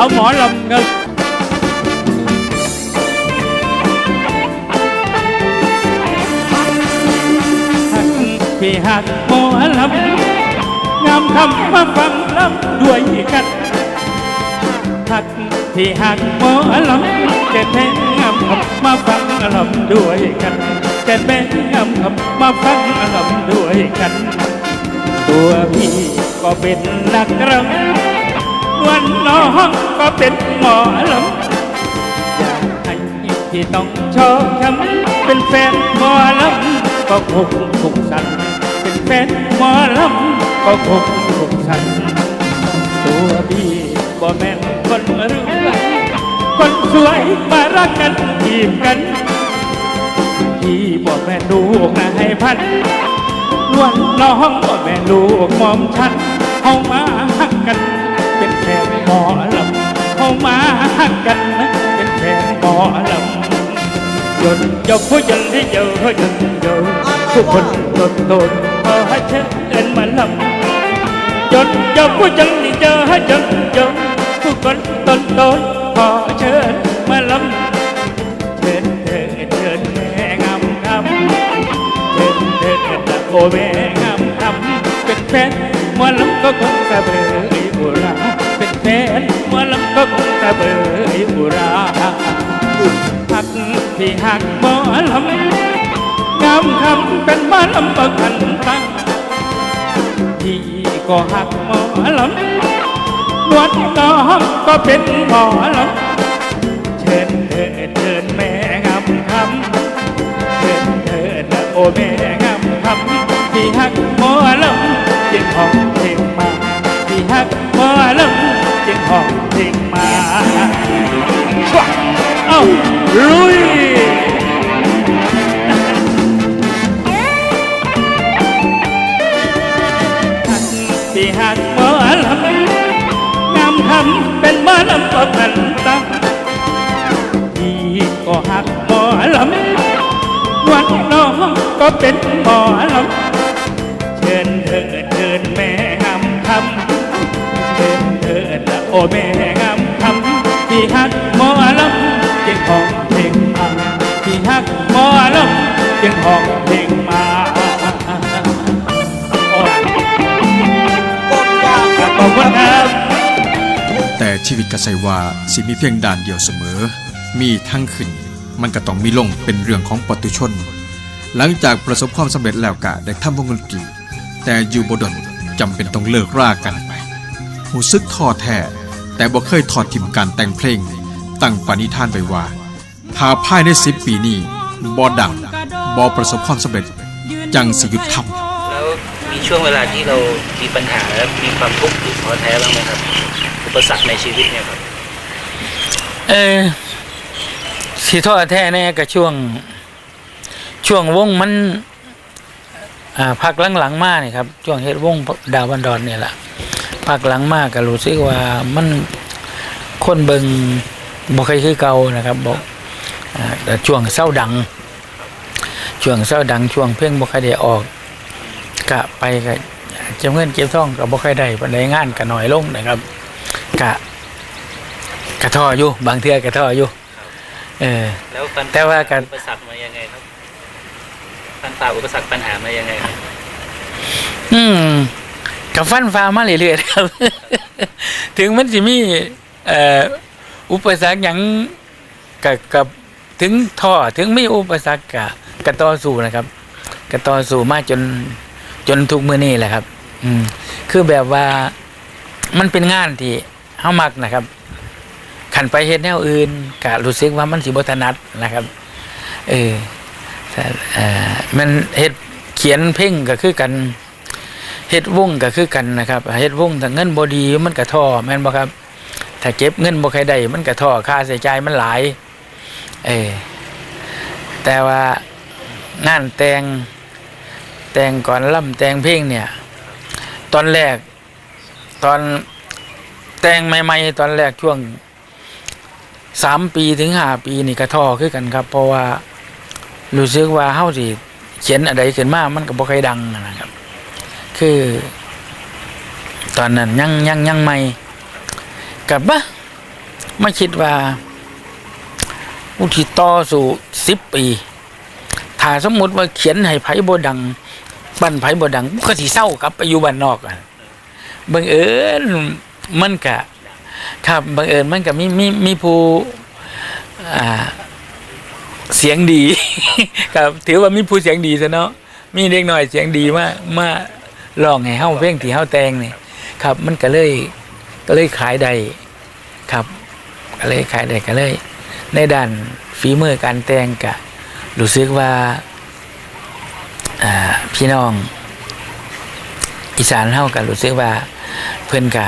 าวหมอลำครับหักที่หักหมอลำงามคำมาฟังลำด้วยกันหักที่หักหมอลำแก่แท้งามคำมาฟังลำด้วยกันแก่แท้งามคำมาฟังลำด้วยกัน ตัวพี่ก็เป็นนักรำวันน้องก็เป็นหมอลำอยากให้ที่ต้องชอบช้ำเป็นแฟนหมอลำก็คงสุขสันต์เป็นแฟนหมอลำก็คงสุขสันต์ตัวพี่ก็แม่นคนรวยคนสวยมารักกันจีบกันพี่บอกแม่ลูกนะให้พันวันน้องก็แม่ลูกหมอมฉันเอามาหักกัน เป็นแฟนหมอลำเอามาหักกันนะเป็นแฟนหมอลำจนยกผู้ยันที่เจอจนเจอทุกคนตนตนพอให้เชิญมาลำจนยกผู้ยันที่เจอจนเจอทุกคนตนตนพอเชิญมาลำเชิญเถิดเชิญแม่งามคำเดินเดินเดินตะโกแม่งามคำเป็นแฟนหมอลำก็คงกระเบย อุรา เป็นแฟนหมอลำก็คงกระเบยอุราหักที่หักหมอลำงามคำเป็นหมอลำประกันตั้งที่ก็หักหมอลำนวดน้องก็เป็นหมอลำเชิญเถิดเชิญแม่งามคำเถิดเถิดนะโอแม่งามคำที่ฮักหมอลำเจึงห้องเพลงม ที่ฮักหมอลำจึงห้องเพลงมาชวเอ้าลุยฮักที่ฮักหมอลำงามคำเป็นหมอลำประพันตั้งที่ก็ฮักหมอลำวันน้องก็เป็นหมอลำ โอแม่งามคำที่ฮักหมอลำจึงหองเพลงมาที่ฮักหมอลำจึงหองเพลงมาขอบคุณครับแต่ชีวิตกระใสว่าสิมีเพียงด้านเดียวเสมอ มีทั้งขึ้น มันก็ต้องมีลงเป็นเรื่องของปตุชน หลังจากประสบความสำเร็จแล้วกะได้ทำวงดนตรีแต่อยู่บดนจำเป็นต้องเลิกรากันไปหูซึกท้อแท้ แต่บ่เคยทอดทิมการแต่งเพลง ตั้งปณิธานไว้ว่า ถ้าภายในสิบปีนี้บ่ดังบ่ประสบความสำเร็จจังสิหยุดทำแล้วมีช่วงเวลาที่เรามีปัญหาและมีความทุกข์หรือท้อแท้บ้างไหมครับ อุปสรรคในชีวิตเนี่ยครับ เออสีท้อแท้แน่กับช่วง ช่วงวงมันอ่าพักหลังๆมานี่ครับ ช่วงเฮ็ดวงดาวบันดอนเนี่ยแหละ พักหลังมากก็รู้สึกว่ามันคนเบิงบ่เคยคือเก่านะครับบอกอ่าแต่ช่วงเศร้าดัง ช่วงเศร้าดังช่วงเพลงบ่ค่อยได้ออกกะไปกะเจ้าเงินเก็บทองก็บ่ค่อยได้ปานใดงานก็น้อยลงนะครับกะกระท่ออยู่บางเทื่อกระท่ออยู่เออแล้วฟันแต่ว่าการอุปสรรคมายังไงครับฟันฝ่าอุปสรรคปัญหามายังไงครับอืม กับฟันฟ้ามาเรื่อยๆครับ ถึงมันจะมีอุปสรรคหยังกับกับถึงท่อถึงไม่อุปสรรคกะกระต่อสู้นะครับกระต่อสู้มาจนจนทุกมื้อนี้แหละครับ อืม คือแบบว่ามันเป็นงานที่เฮามักนะครับขันไปเฮ็ดแนวอื่นกะรู้สึกว่ามันสิบ่ถนัดนะครับ เออแต่เออมันเฮ็ดเขียนเพลงก็คือกัน เฮ็ดวงก็คือกันนะครับเฮ็ดวงถ้าเงินบ่ดีมันก็ท้อแม่นบ่ครับ ถ้าเก็บเงินบ่ค่อยได้มันก็ท้อค่าใช้จ่ายมันหลาย เออแต่ว่างานแต่งแต่งก่อนล่ำแต่งเพลงเนี่ย ตอนแรกตอนแต่งใหม่ๆตอนแรกช่วงสามปีถึงห้าปีนี่ก็ท้อคือกันครับ เพราะว่ารู้สึกว่าเฮาสิเขียนอะไรขึ้นมามันก็บ่ค่อยดังนะครับ คือ ตอนนั้นยังยังยังใหม่กับบ่ไม่คิดว่าอุทิต่อสู่สิบปีถ้าสมมติว่าเขียนให้ไผบดังบันไผบดังก็สิเศร้ากับไปอยู่บ้านนอกอะบังเอิญมันกะ ครับบังเอิญมันก็มีมีมีผู้อ่าเสียงดี ครับ ถือว่ามีผู้เสียงดีซะเนาะมีเด็กหน่อยเสียงดีมากมา ร้องให้เฮาเพลงที่เฮาแต่งนี่ครับ มันก็เลยก็เลยขายได้ครับก็เลยขายได้ก็เลย ในด้านฝีมือการแต่งกะรู้สึกว่าพี่น้อง อีสานเฮาก็รู้สึกว่าเพิ่อนกะ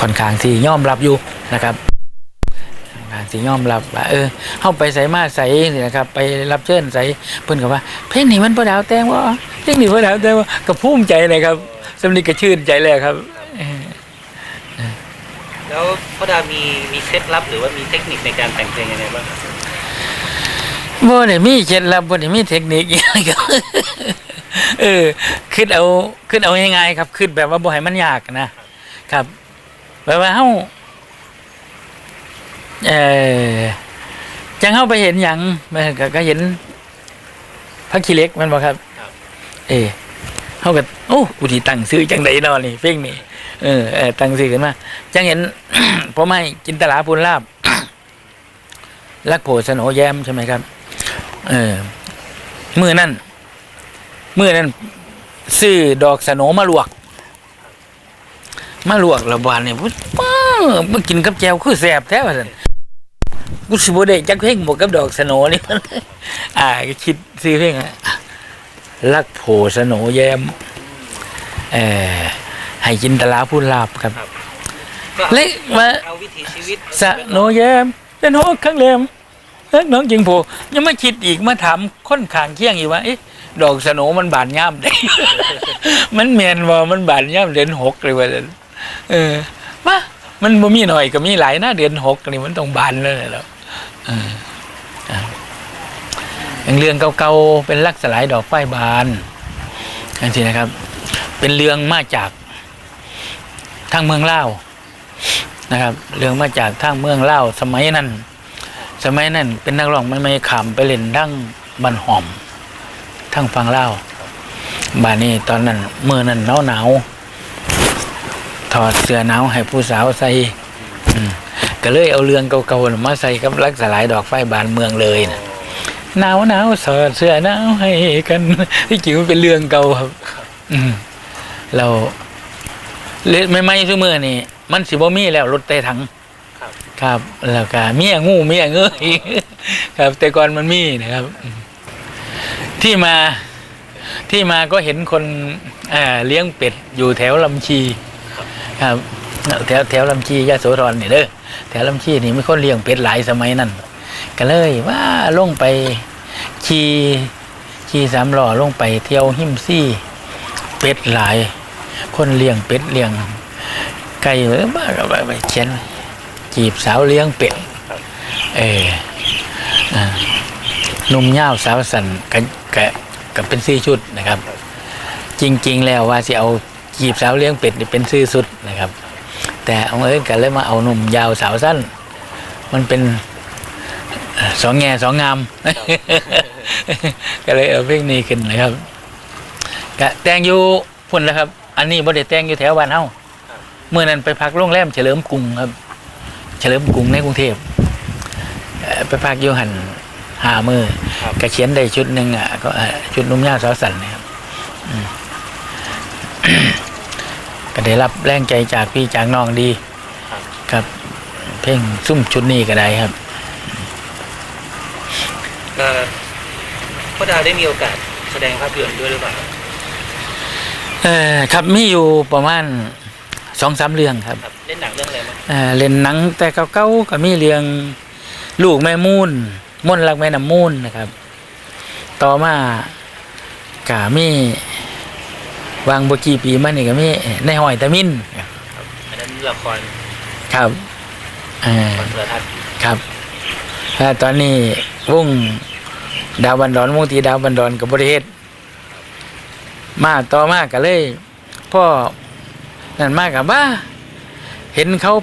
ค่อนข้างที่ยอมรับอยู่นะครับ ค่อนข้างที่ยอมรับว่าเออเฮาไปใส่มาใส่นี่นะครับ ไปรับเชิญใส่เพิ่นก็ว่า เพลงนี้มันบ่ดาวแต่งว่าเพลงนี้บ่ดาวแต่งว่าก็ภูมิใจเลยครับสำนึกก็ชื่นใจเลยครับแล้วพ่อดามีมีเคล็ดลับหรือว่ามีเทคนิคในการแต่งเพลงยังไงบ้างครับบ่ได้มีเคล็ดลับบ่ได้มีเทคนิคอิหยังครับเออคิดเอาคิดเอาง่ายๆครับคิดแบบว่าบ่ให้มันยากนะครับแบบว่าเฮา เออจังเฮาไปเห็นหยังมันก็ก็เห็นพระขี้เหล็กมันบ่ครับ เออเฮาก็โอ้กูสิตั้งชื่อจังไดนาะนี่เพลงนี้เออเออตั้งชื่อขึ้นมาจังเห็น ผมให้จินตลาพูนลาบลักโผสโนแย้มใช่ไหมครับ เออมือนั่นมือนั่นซื้อดอกสโนมาลวก มาลวกระบานเนี่ยปุ๊บป้ามากินกับแจวคือแสบแท้ว่าสัน กูสิบได้จักเพลงหมวกกับดอกสโนนี่อ่าก็คิดซื้อเพลงอะลักโผสโนแย้มเออให้จินตลาพูนลาบครับก็เล็กมาเอาวิถีชีวิตสะโนแยมเป็นหัวข้างแหลมเล็กน้องจิงโผยังไม่คิดอีกมาถามค้นขางเคียงอีกว่าเอ๊ะดอกสโนมันบานย่ามได้ มันเมียนว่ามันบานย่ามเดือนหกเลยว่าซั่นเออมา มันบ่มีหน่อยก็มีหลายนะเดือนหกนี่มันต้องบานเลยแล้วอย่างเรื่องเก่าๆเป็นลักสลายดอกไฟบานอย่างที่นะครับ เป็นเรื่องมาจากทางเมืองเลานะครับ เรื่องมาจากทางเมืองเล่าสมัยนั้นสมัยนั้นเป็นนักร้องไม่ไม่ขำไปเล่นทั้งบันหอมทั้งฟังเล่าบานนี้ตอนนั้นเมื่อนั้นหนาวหนาว ถอดเสื้อหนาวให้ผู้สาวใส่ก็เลยเอาเรื่องเก่าๆมาใส่กับรักสลายดอกไฟบานเมืองเลยนะหนาวหนาวสอดเสื้อหนาวให้กันที่จริงมันเป็นเรื่องเก่าครับ อืมเราเล่นไม่ไม่ซื้อมือนี่มันสิบ่มีแล้วรถเตะถังครับครับ แล้วก็เมียงูเมียเงยครับ แต่ก่อนมันมีนะครับ ที่มาที่มาก็เห็นคนเลี้ยงเป็ดอยู่แถวลำชี ครับแถวแถวลำชียะโสธรนี่เด้อแถวลำชีนี่มีคนเลี้ยงเป็ดหลายสมัยนั้นก็เลยว่าลงไปขี่ขี่สามล้อลงไปเที่ยวหิมซี่เป็ดหลาย คนเลี้ยงเป็ดเลี้ยงไก่เออบ้าก็ไปเขียนจีบสาวเลี้ยงเป็ดเอออ่านุ่มเย่าสาวสันกะกะกะเป็นซื้อชุดนะครับ จริง ๆ แล้วว่าสิเอา จีบสาวเลี้ยงเป็ดนี่เป็นซื้อสุดนะครับ แต่เอาเอิญกันเลยมาเอาหนุ่มยาวสาวสั้น มันเป็นเอ่อสองแง่สองงาม ก็เลยเอาเพลงนี้ขึ้นนะครับกะแต่งอยู่พุ่นแล้วครับ อันนี้บ่ได้แต่งอยู่แถวบ้านเฮาเมื่อนั้นไปพักโรงแรมเฉลิมกรุงครับ เฉลิมกรุงในกรุงเทพเอ่อไปพักอยู่หันหามือครับก็เขียนได้ชุดหนึ่งอะก็เอ่อชุดนุ่มยาวสาวสันนะครับอืม ก็ได้รับแรงใจจากพี่จากน้องดี ครับ เพลงซุ่มชุดนี้ก็ได้ครับเอ่อพ่อดาได้มีโอกาสแสดงภาพยนตร์ด้วยหรือเปล่าครับเออครับมีอยู่ประมาณสองสามเรื่องครับครับเล่นหนังเรื่องอะไรบ้างเอ่อเล่นหนังแต่เก่าๆก็มีเรื่องลูกแม่มูนม่วนรักแม่น้ำมูนนะครับ ต่อมากามี วางบกี่ปีมานี่ก็มีในหอยตะมินอันนั้นละครครับอ่อคอนโทรทัศน์ครับถ้าตอนนี้วงดาวบันดอนวงตีดาวบันดอนกับบริเฮ็ดมาต่อมากก็เลยพ่อนั่นมากกับบ้าเห็นเขา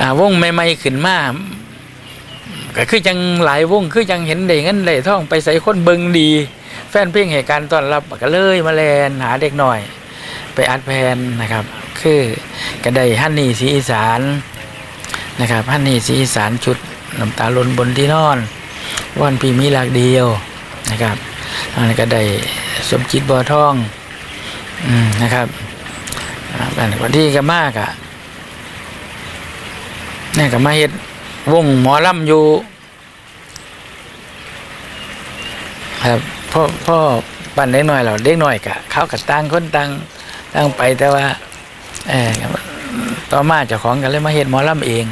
อ่าวงใหม่ๆขึ้นมาก็คือจังหลายวงคือจังเห็นได้เงินได้ท่องไปใส่คนเบิงดี แฟนเพลงเหตุการณ์ตอนรับก็เลยมาแลนหาเด็กหน่อย ไปอัดแพนนะครับ คือก็ไดฮันนี่สีอีสานนะครับฮันนี่สีอีสานชุดน้ำตาลนบนที่นอนวันพีมีหลักเดียวนะครับอันนี้ก็ได้สมจิตบัวทองอืมนะครับอ่าอันวันที่ก็มากอะนี่ก็มาเฮ็ดวงหมอลำอยู่ครับ พ่อพ่อปั่นเด็กน้อยเราเด็กน้อยกะเขากับตังคนตังตังไปแต่ว่าเออต่อมาเจ้าของกันเลยมาเฮ็ดหมอลำเอง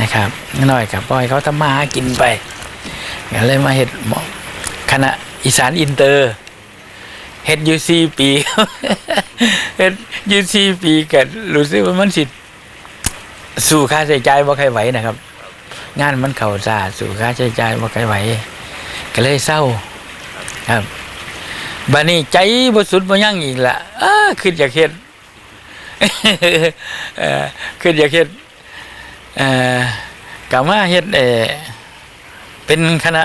นะครับน้อยกับปล่อยเขาทำมาหากินไปก็เลยมาเฮ็ดหมอคณะอีสานอินเตอร์เฮ็ดยูซีปีเฮ็ดยูซีปีกันรู้สึกว่ามันสิสู่ค่าใช้จ่ายบ่ใครไหวนะครับ งานมันเข่าซาสู่ค่าใช้จ่ายบ่ใครไหว ก็เลยเศร้า ครับบัดนี้ใจบ่สุดบ่ยั่งอีกละอ้าขึ้นอยากเฮ็ดเอ่อขึ้นอยากเฮ็ดเอ่อกะมาเฮ็ดเอ่อเป็นคณะ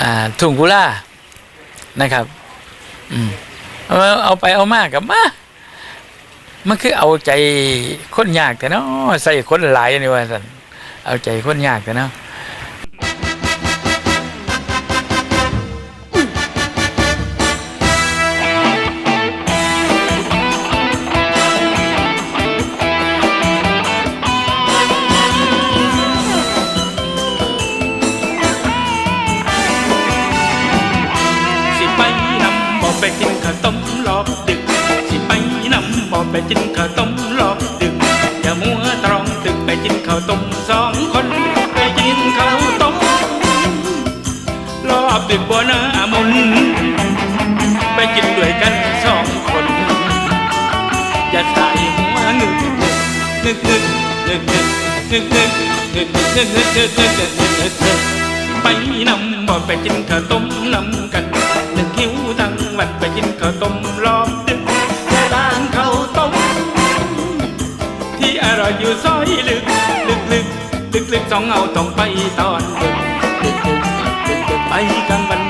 อ่าทุ่งกุลานะครับ อืมเอาเอาไปเอามากับมามันคือเอาใจคนยากแต่เนาะใส่คนหลายนี่ว่าซั่นเอาใจคนยากแต่เนาะ ข้าวต้มรอบดึก อย่ามัวตรองตึกไปกินข้าวต้มสองคน ไปกินข้าวต้มรอบดึกบัวหน้ามนไปกินด้วยกันสองคน อย่าใส่หัวงึกงึกงึกงึกงึกงึกงึกงึกงึกงึกงึกงึกงึกงึกงึกงึกงึกไปนำบ่ไปกินข้าวต้มนำกันนึกหิวทั้งวันไปกินข้าวต้มรอบ อยู่ซอยลึกลึกลึกลึกลึกสองเอาต้องไปตอนดึกดึกดึกดึกดึกไปกลางวัน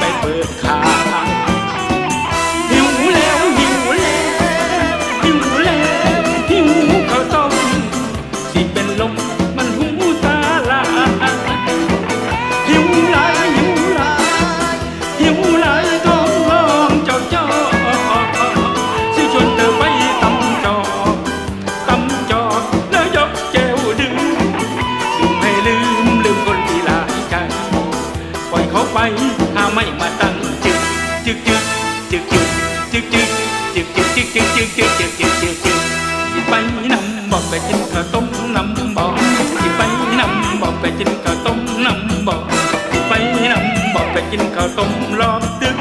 cờ tôm nằm bò chị bay nằm bò về trên cờ tôm nằm bò chị bay nằm bò về trên cờ tôm lo tức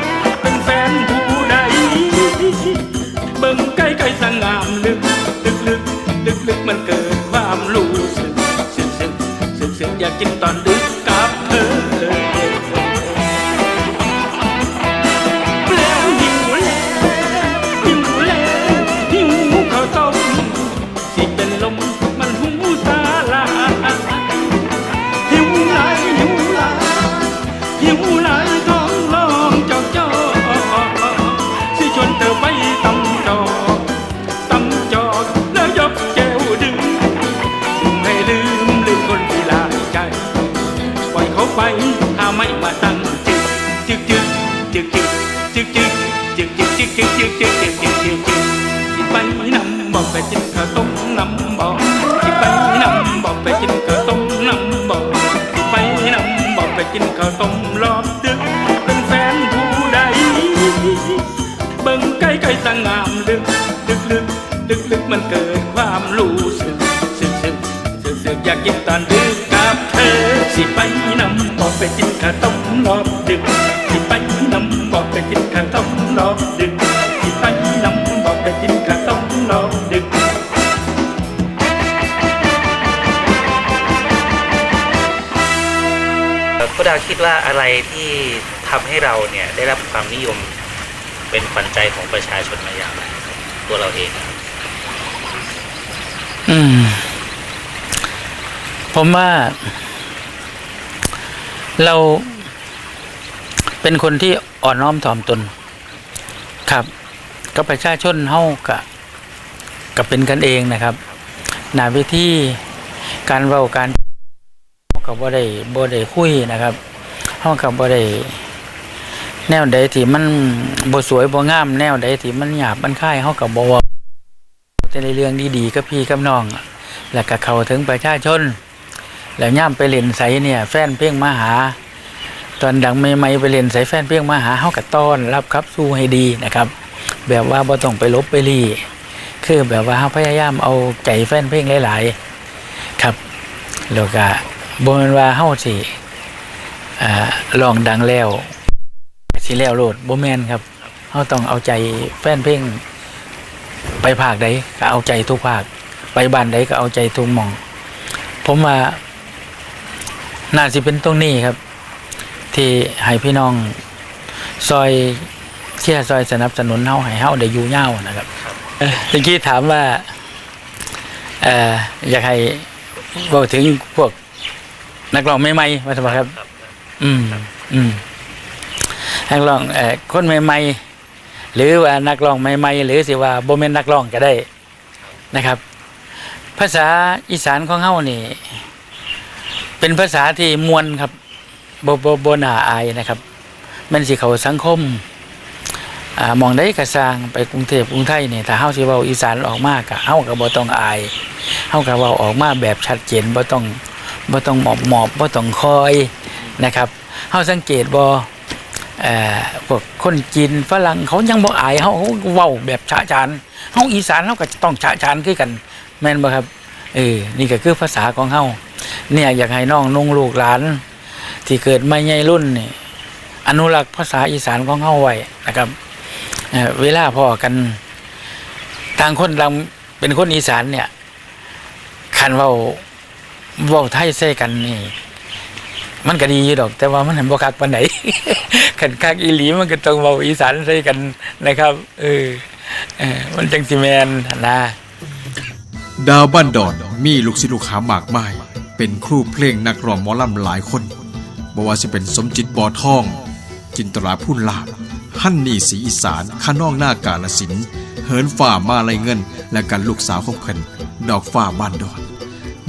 bên phen thu đây bưng cây cây sang ngàm lực lực lực lực lực mình cờ vam lù xin xin xin xin xin và chính toàn đứa ข้าวต้มรอบดึกเป็นแฟนผู้ใด เบิ่งใกล้ใกล้สงามลึกลึกลึกลึกลึกมันเกิดความรู้สึกสึกสึกสึกสึกอยากกินตอนดึกกับเธอสิไปนำบอกไปกินข้าวต้มรอบดึก คิดว่าอะไรที่ทำให้เราเนี่ยได้รับความนิยมเป็นขวัญใจของประชาชนมาอย่างไรตัวเราเอง อืม ผมว่า เราเป็นคนที่อ่อนน้อมถ่อมตน ครับก็ประชาชนเฮากับกับเป็นกันเองนะครับหนาเวทีการเว้าการกับบ่ได้บ่ได้คุยนะครับ เฮากับบ่ได้แนวใดที่มันบ่สวยบ่งาม แนวใดที่มันหยาบมันค่ายเฮากับบ่เว้าแต่ในเรื่องดีๆกับพี่กับน้องแล้วก็เข้าถึงประชาชน แล้วย่ามไปเล่นใสเนี่ย แฟนเพลงมาหา ตอนดังใหม่ๆไปเล่นใสแฟนเพลงมาหาเฮากับต้อนรับครับสู้ให้ดีนะครับ แบบว่าบ่ต้องไปลบไปลี่คือแบบว่าเฮาพยายามเอาใจแฟนเพลงหลาย ๆ ครับแล้วก็บ่แม่นว่าเฮาสิ อ่าร้องดังแล้วสิแล้วโหลดบ่แมนครับเฮาต้องเอาใจแฟนเพลงไปภาคใดก็เอาใจทุกภาค ไปบ้านใดก็เอาใจทุกหมอง ผมว่าน่าสิเป็นตรงนี้ครับ ที่ให้พี่น้องซอยเชียร์ซอยสนับสนุนเฮาให้เฮาได้อยู่ยานะครับเอ่อกี้ถามว่าเอออยากให้บอกถึงพวกนักร้องใหม่ๆว่าสมครับ อืมอืมนักร้องเอ่อคนใหม่ๆหรือว่านักร้องใหม่ๆหรือสิว่าบ่แม่นนักร้องก็ได้นะครับ ภาษาอีสานของเฮานี่ เป็นภาษาที่มวลครับบบบน่าอายนะครับแมันสิเขาสังคมอ่ามองได้กระสร้างไปกรุงเทพกรุงไทยเนี่ยถ้าเฮาสิเว้าอีสานออกมากะเฮาก็บ่ต้องอายเฮาก็เว้าออกมาแบบชัดเจนบ่ต้องบ่ต้องหมอบหมอบบ่ต้องคอย นะครับเฮาสังเกตบ่เอ่อพวกคนจีนฝรั่งเขายังบ่อายเฮาเขาเว้าแบบฉะฉานเฮาอีสานเฮาก็ต้องฉะฉานคือกัน แม่นบ่ครับเออนี่ก็คือภาษาของเฮาเนี่ยอยากให้น้องนุ่งลูกหลาน ที่เกิดมาใหญ่รุ่นนี่อนุรักษ์ภาษาอีสานของเฮาไว้นะครับเวลาพ่อกันทางคนเราเป็นคนอีสานเนี่ยคันเว้าเว้าไทยใส่กันนี่ มันก็ดีอยู่ดอก แต่ว่ามันหันบ่คักปานไหนคันคักอีหลีมันก็ต้องเว้าอีสานใส่กันนะครับเออเออมันจังสิแม่นหั่นนะดาวบ้านดอนมีลูกศิษย์ลูกหามากมาย เป็นครูเพลงนักร้องหมอลำหลายคนบ่ว่าสิเป็นสมจิตบ่อทอง จินตราพูนลาฮั่นนี่สีอีสานข้าน้องหน้ากาลสินเหินฝ่ามาลายเงิน และกันลูกสาวของเพิ่นดอกฟ้าบ้านดอน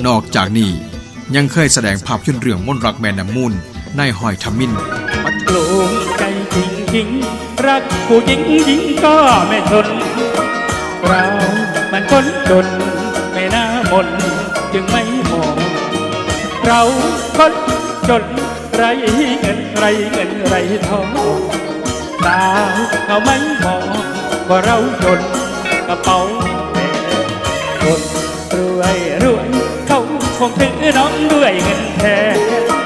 นอกจากนี้ ยังเคยแสดงภาพยนตร์เรื่องมนต์รักแม่น้ำมูลในหอยทมินมันกลุ้มใจจริงจริงๆรักผู้หญิงหญิงก็ไม่ทนเรามันคนจนไม่น่ามนจึงไม่มองเราคนจนไรเงินไรเงินไรทองตาเขาไม่มองว่าเราจนกระเป๋าแบจน คงถือน้องด้วยเงินแท้